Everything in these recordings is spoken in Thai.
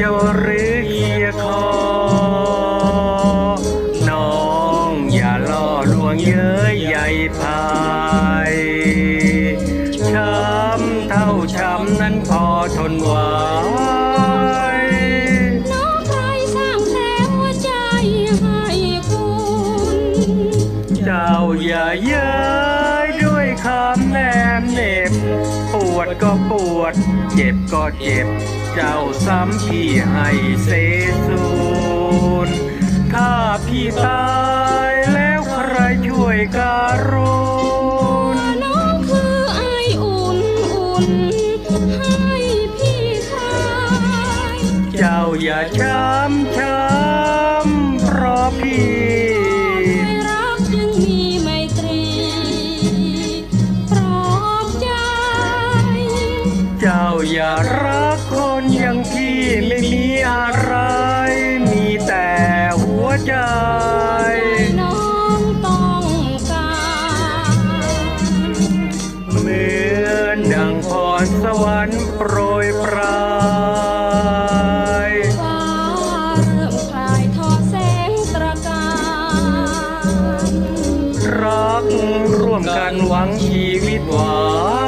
เจ้าหรือเฮียคอ น้องอย่าล่อลวงเย้ยใหญ่พายช้ำเท่าช้ำนั้นพอทนไหวน้องใครสร้างแผลหัวใจให้คุณ เจ้าอย่าเย้ยด้วยคำแนมเหน็บ ปวดก็ปวด เจ็บก็เจ็บ เจ้าซ้ำพี่ให้เสสูนถ้าพี่ตายแล้วใครช่วยการุณน้องคือไออุ่นอุ่นให้พี่ชายเจ้าอย่าช้ำช้ำเพราะพี่ จ้าอย่ารักคนอย่างพี่ไม่มีอะไร มีแต่หัวใจ น้องต้องการเหมือนดังพรสวรรค์โปรยปลาย ฟ้าเริ่มคลายทอดแสงตระการรักร่วมกันหวังชีวิตหวานน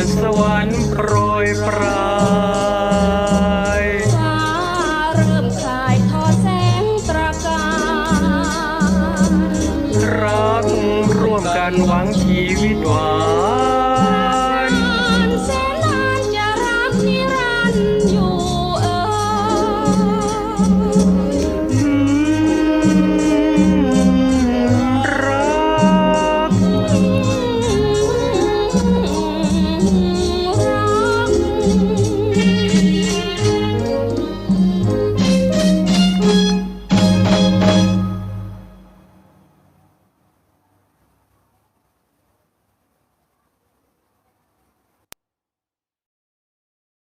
รสวรรค์โปรยปลายฟ้าเริ่มคลายทอดแสงตระการรักร่วมกันหวังชีวิตหวานน